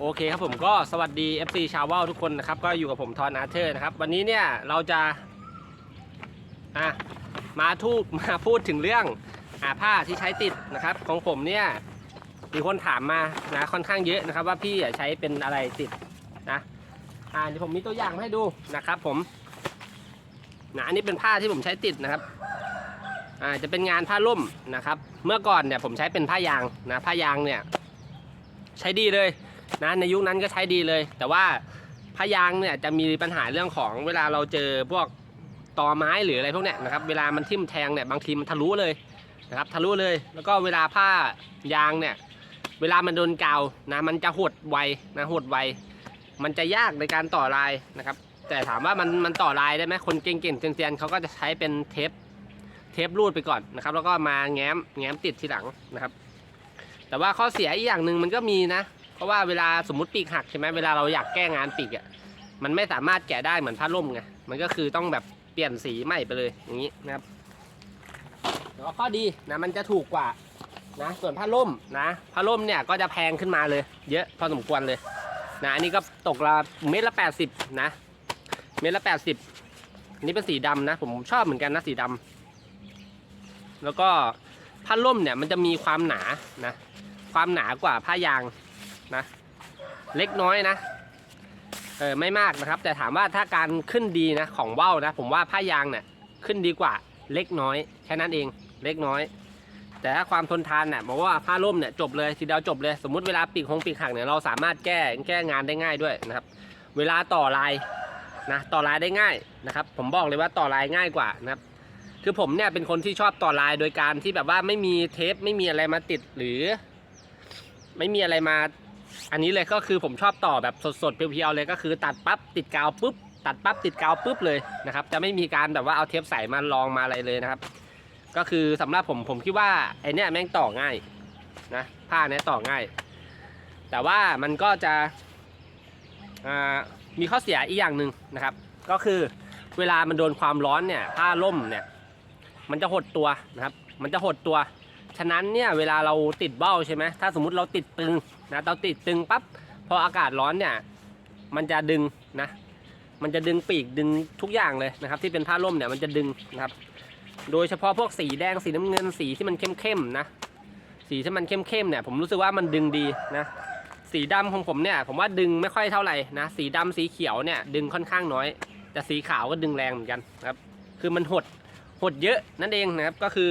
โอเคครับผมก็สวัสดี FC ชาวว่าวทุกคนนะครับ ก็อยู่กับผมทอนอาเธอร์นะครับ วันนี้เนี่ยเราจะอะมาทูบมาพูดถึงเรื่องอ่าผ้าที่ใช้ติดนะครับ ของผมเนี่ยมีคนถามมานะค่อนข้างเยอะนะครับ ว่าพี่ใช้เป็นอะไรติดนะอ่าเดี๋ยวผมมีตัวอย่างมาให้ดูนะครับผมนะอันนี้เป็นผ้าที่ผมใช้ติดนะครับอ่าจะเป็นงานผ้าล่มนะครับ เมื่อก่อนเนี่ยผมใช้เป็นผ้ายางนะผ้ายางเนี่ยใช้ดีเลย นะในยุคนั้นก็ใช้ดีเลย แต่ว่าพยางเนี่ยจะมีปัญหาเรื่องของเวลาเราเจอพวกตอไม้หรืออะไรพวกเนี้ยนะครับเวลามันทิ่มแทงเนี่ยบางทีมันทะลุเลยนะครับทะลุเลยแล้วก็เวลาผ้ายางเนี่ยเวลามันโดนกาวนะมันจะหดไวนะหดไว มันจะยากในการต่อลายนะครับ แต่ถามว่ามันมันต่อลายได้ไหมคนเก่งๆเซียนๆเขาก็จะใช้เป็นเทปเทปรูดไปก่อนนะครับ แล้วก็มาแง้มแง้มติดทีหลังนะครับ แต่ว่าข้อเสียอีกอย่างหนึ่งมันก็มีนะ เพราะว่าเวลาสมมติปีกหักใช่ไหมเวลาเราอยากแก้งานปีกอะมันไม่สามารถแกะได้เหมือนผ้าล่มไงมันก็คือต้องแบบเปลี่ยนสีใหม่ไปเลยอย่างนี้นะครับแล้วก็ข้อดีนะมันจะถูกกว่านะส่วนผ้าล่มนะผ้าล่มเนี่ยก็จะแพงขึ้นมาเลย เยอะพอสมควรเลยนะอันนี้ก็ตกละเม็ดละแปดสิบนะ เม็ดละแปดสิบอันนี้เป็นสีดำนะ ผมชอบเหมือนกันนะสีดำแล้วก็ผ้าล่มเนี่ยมันจะมีความหนานะ ความหนากว่าผ้ายาง นะ เล็กน้อยนะ เออไม่มากนะครับ แต่ถามว่าถ้าการขึ้นดีนะของว่าวนะ ผมว่าผ้ายางเนี่ยขึ้นดีกว่าเล็กน้อยแค่นั้นเองเล็กน้อย แต่ถ้าความทนทานเนี่ยบอกว่าผ้าร่มเนี่ยจบเลยทีเดียวจบเลยสมมุติเวลาปีกหงปีกหักเนี่ยเราสามารถแก้แก้งานได้ง่ายด้วยนะครับ เวลาต่อลายนะต่อลายได้ง่ายนะครับ ผมบอกเลยว่าต่อลายง่ายกว่านะครับ คือผมเนี่ยเป็นคนที่ชอบต่อลายโดยการที่แบบว่าไม่มีเทปไม่มีอะไรมาติดหรือ ไม่มีอะไรมา อันนี้เลยก็คือผมชอบต่อแบบสดๆเพียวๆเลยก็คือตัดปั๊บติดกาวปุ๊บตัดปั๊บติดกาวปุ๊บเลยนะครับ จะไม่มีการแบบว่าเอาเทปใส่มาลองมาอะไรเลยนะครับ ก็คือสำหรับผมผมคิดว่าไอเนี้ยแม่งต่อง่ายนะผ้าเนี้ยต่อง่าย แต่ว่ามันก็จะมีข้อเสียอีกอย่างหนึ่งนะครับ ก็คือเวลามันโดนความร้อนเนี่ยผ้าล่มเนี่ยมันจะหดตัวนะครับ มันจะหดตัว ฉะนั้นเนี่ยเวลาเราติดเบ้าใช่ไหมถ้าสมมุติเราติดตึงนะเราติดตึงปั๊บพออากาศร้อนเนี่ยมันจะดึงนะมันจะดึงปีกดึงทุกอย่างเลยนะครับ ที่เป็นผ้าร่มเนี่ยมันจะดึงนะครับ โดยเฉพาะพวกสีแดงสีน้ำเงินสีที่มันเข้มๆนะสีที่มันเข้มๆเนี่ยผมรู้สึกว่ามันดึงดีนะสีดำของผมเนี่ยผมว่าดึงไม่ค่อยเท่าไหร่นะสีดำสีเขียวเนี่ยดึงค่อนข้างน้อย แต่สีขาวก็ดึงแรงเหมือนกันครับ คือมันหดหดเยอะนั่นเองนะครับก็คือ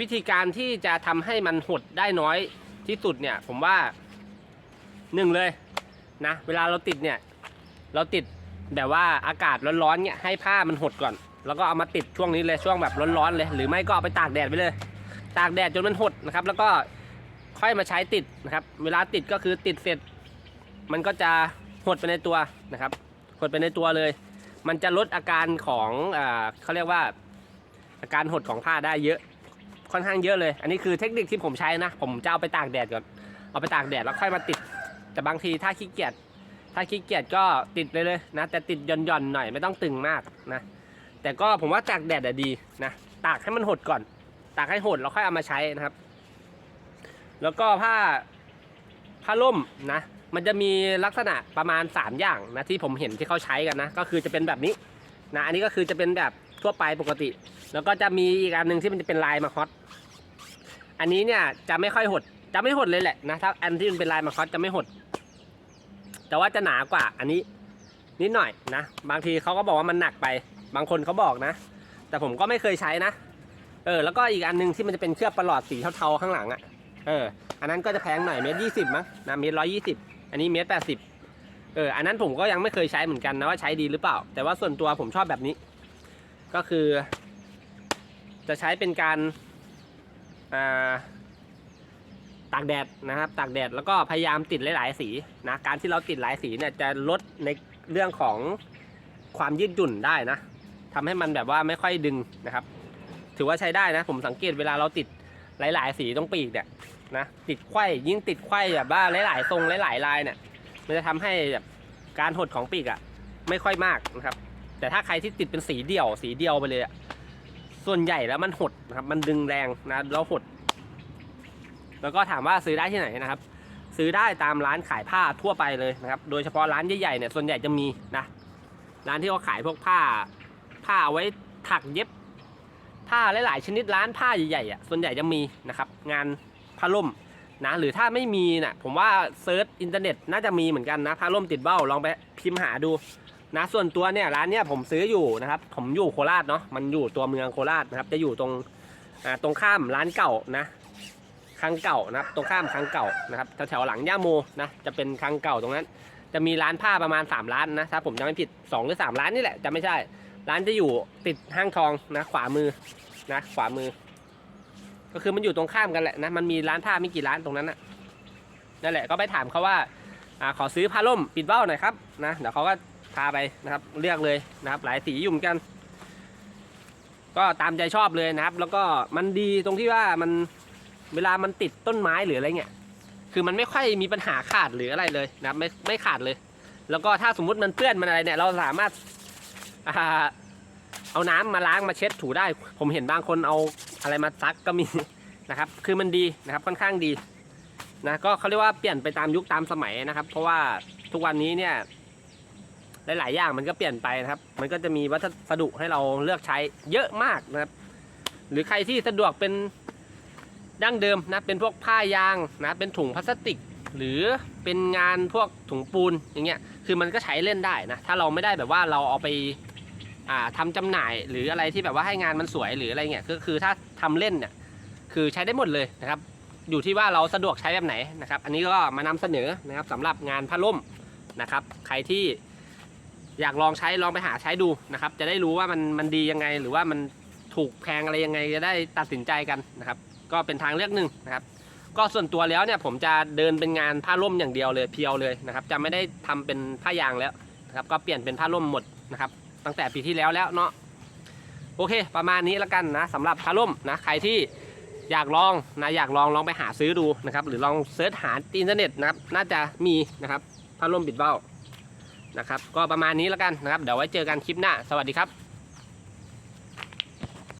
วิธีการที่จะทำให้มันหดได้น้อยที่สุดเนี่ย ผมว่าหนึ่งเลยนะเวลาเราติดเนี่ย เราติดแบบว่าอากาศร้อนๆเนี่ยให้ผ้ามันหดก่อน แล้วก็เอามาติดช่วงนี้เลยช่วงแบบร้อนๆเลย หรือไม่ก็เอาไปตากแดดไปเลย ตากแดดจนมันหดนะครับ แล้วก็ค่อยมาใช้ติดนะครับ เวลาติดก็คือติดเสร็จ มันก็จะหดไปในตัวนะครับ หดไปในตัวเลย มันจะลดอาการของอเขาเรียกว่าอาการหดของผ้าได้เยอะ ค่อนข้างเยอะเลย อันนี้คือเทคนิคที่ผมใช้นะ ผมจะเอาไปตากแดดก่อน เอาไปตากแดดแล้วค่อยมาติด แต่บางทีถ้าขี้เกียจ ถ้าขี้เกียจก็ติดเลยเลยนะ แต่ติดหย่อนๆหน่อยไม่ต้องตึงมากนะ แต่ก็ผมว่าตากแดดดีนะ ตากให้มันหดก่อน ตากให้หดแล้วค่อยเอามาใช้นะครับ แล้วก็ผ้าผ้าล่มนะ มันจะมีลักษณะประมาณ 3 อย่างนะที่ผมเห็นที่เขาใช้กันนะ ก็คือจะเป็นแบบนี้นะ อันนี้ก็คือจะเป็นแบบ ทั่วไปปกติ แล้วก็จะมีอีกอันหนึ่งที่มันจะเป็นลายมาคอสอันนี้เนี่ยจะไม่ค่อยหด จะไม่หดเลยแหละนะถ้าอันที่มันเป็นลายมาคอสจะไม่หด แต่ว่าจะหนากว่าอันนี้นิดหน่อยนะ บางทีเขาก็บอกว่ามันหนักไป บางคนเขาบอกนะ แต่ผมก็ไม่เคยใช้นะ เออ แล้วก็อีกอันหนึงที่มันจะเป็นเคลือบประหลอดสีเทาๆข้างหลังอะ่ะ เออ อันนั้นก็จะแพงหน่อยเมตรยี่สิบมั้งนะเมตรร้อยยี่สิบอันนี้เมตรแปดสิบเออ อันนั้นผมก็ยังไม่เคยใช้เหมือนกันนะว่าใช้ดีหรือเปล่า แต่ว่าส่วนตัวผมชอบแบบนี้ ก็คือ จะใช้เป็นการาตากแดดนะครับ ตากแดดแล้วก็พยายามติดหลาย ๆ สีนะการที่เราติดหลายสีเนี่ยจะลดในเรื่องของความยืดหยุ่นได้นะทำให้มันแบบว่าไม่ค่อยดึงนะครับ ถือว่าใช้ได้นะ ผมสังเกตเวลาเราติดหลาย ๆ สีตรงปีกเนี่ยนะติดไขว้ยิ่งติดไขว้แบบว่าหลาย ๆ ทรงหลาย ๆ ลายเนี่ยมันจะทำให้แบบการหดของปีกอะไม่ค่อยมากนะครับ แต่ถ้าใครที่ติดเป็นสีเดี่ยว สีเดียวไปเลยอะส่วนใหญ่แล้วมันหดนะครับ มันดึงแรงนะแล้วหด แล้วก็ถามว่าซื้อได้ที่ไหนนะครับ ซื้อได้ตามร้านขายผ้าทั่วไปเลยนะครับ โดยเฉพาะร้านใหญ่ๆเนี่ยส่วนใหญ่จะมีนะร้านที่เขาขายพวกผ้า ผ้าเอาไว้ถักเย็บ ผ้าหลายๆชนิดร้านผ้าใหญ่ๆอะส่วนใหญ่จะมีนะครับ งานผ้าล่มนะหรือถ้าไม่มีน่ะผมว่าเซิร์ชอินเทอร์เน็ตน่าจะมีเหมือนกันนะผ้าล่มติดเบ้าลองไปพิมพ์หาดูนะส่วนตัวเนี่ยร้านเนี่ยผมซื้ออยู่นะครับ ผมอยู่โคราชเนาะมันอยู่ตัวเมืองโคราชนะครับ จะอยู่ตรงอ่าตรงข้ามร้านเก่านะคลังเก่านะครับตรงข้ามคลังเก่านะครับแถวๆหลังย่าโมนะจะเป็นคลังเก่าตรงนั้น จะมีร้านผ้าประมาณ 3 ร้านนะถ้าผมจำไม่ผิด 2 หรือ 3 ร้านนี่แหละจะไม่ใช่ ร้านจะอยู่ติดห้างทองนะขวามือนะขวามือ ก็คือมันอยู่ตรงข้ามกันแหละนะมันมีร้านผ้าไม่กี่ร้านตรงนั้นนะนั่นแหละก็ไปถามเขาว่าอ่าขอซื้อผ้าล่มปิดเบ้าหน่อยครับนะเดี๋ยวเขาก็ พาไปนะครับ เลือกเลยนะครับ หลายสีอยู่เหมือนกัน ก็ตามใจชอบเลยนะครับ แล้วก็มันดีตรงที่ว่ามันเวลามันติดต้นไม้หรืออะไรเงี้ยคือมันไม่ค่อยมีปัญหาขาดหรืออะไรเลยนะครับ ไม่ไม่ขาดเลย แล้วก็ถ้าสมมุติมันเปื้อนมันอะไรเนี่ย เราสามารถเอาน้ำมาล้างมาเช็ดถูได้ ผมเห็นบางคนเอาอะไรมาซักก็มีนะครับ คือมันดีนะครับค่อนข้างดีนะก็เขาเรียกว่าเปลี่ยนไปตามยุคตามสมัยนะครับ เพราะว่าทุกวันนี้เนี่ย หลาย ๆ อย่างมันก็เปลี่ยนไปนะครับ มันก็จะมีวัสดุให้เราเลือกใช้เยอะมากนะครับ หรือใครที่สะดวกเป็นดั้งเดิมนะ เป็นพวกผ้ายางนะ เป็นถุงพลาสติก หรือเป็นงานพวกถุงปูนอย่างเงี้ย คือมันก็ใช้เล่นได้นะ ถ้าเราไม่ได้แบบว่าเราเอาไปอ่าทำจำหน่ายหรืออะไรที่แบบว่าให้งานมันสวยหรืออะไรเงี้ย ก็คือถ้าทำเล่นเนี่ย คือใช้ได้หมดเลยนะครับ อยู่ที่ว่าเราสะดวกใช้แบบไหนนะครับ อันนี้ก็มานำเสนอนะครับสำหรับงานผ้าล่มนะครับ ใครที่ อยากลองใช้ลองไปหาใช้ดูนะครับ จะได้รู้ว่ามันมันดียังไง หรือว่ามันถูกแพงอะไรยังไงจะได้ตัดสินใจกันนะครับ ก็เป็นทางเลือกหนึ่งนะครับ ก็ส่วนตัวแล้วเนี่ยผมจะเดินเป็นงานผ้าร่มอย่างเดียวเลยเพียวเลยนะครับจะไม่ได้ทำเป็นผ้ายางแล้วนะครับก็เปลี่ยนเป็นผ้าร่มหมดนะครับ ตั้งแต่ปีที่แล้วแล้วเนาะโอเค ประมาณนี้แล้วกันนะสำหรับผ้าร่มนะใครที่อยากลองนะอยากลองลองไปหาซื้อดูนะครับ หรือลองเซิร์ชหาอินเทอร์เน็ตนะครับ น่าจะมีนะครับผ้าร่มบิดเบ้า นะครับ ก็ประมาณนี้แล้วกันนะครับ เดี๋ยวไว้เจอกันคลิปหน้า สวัสดีครับ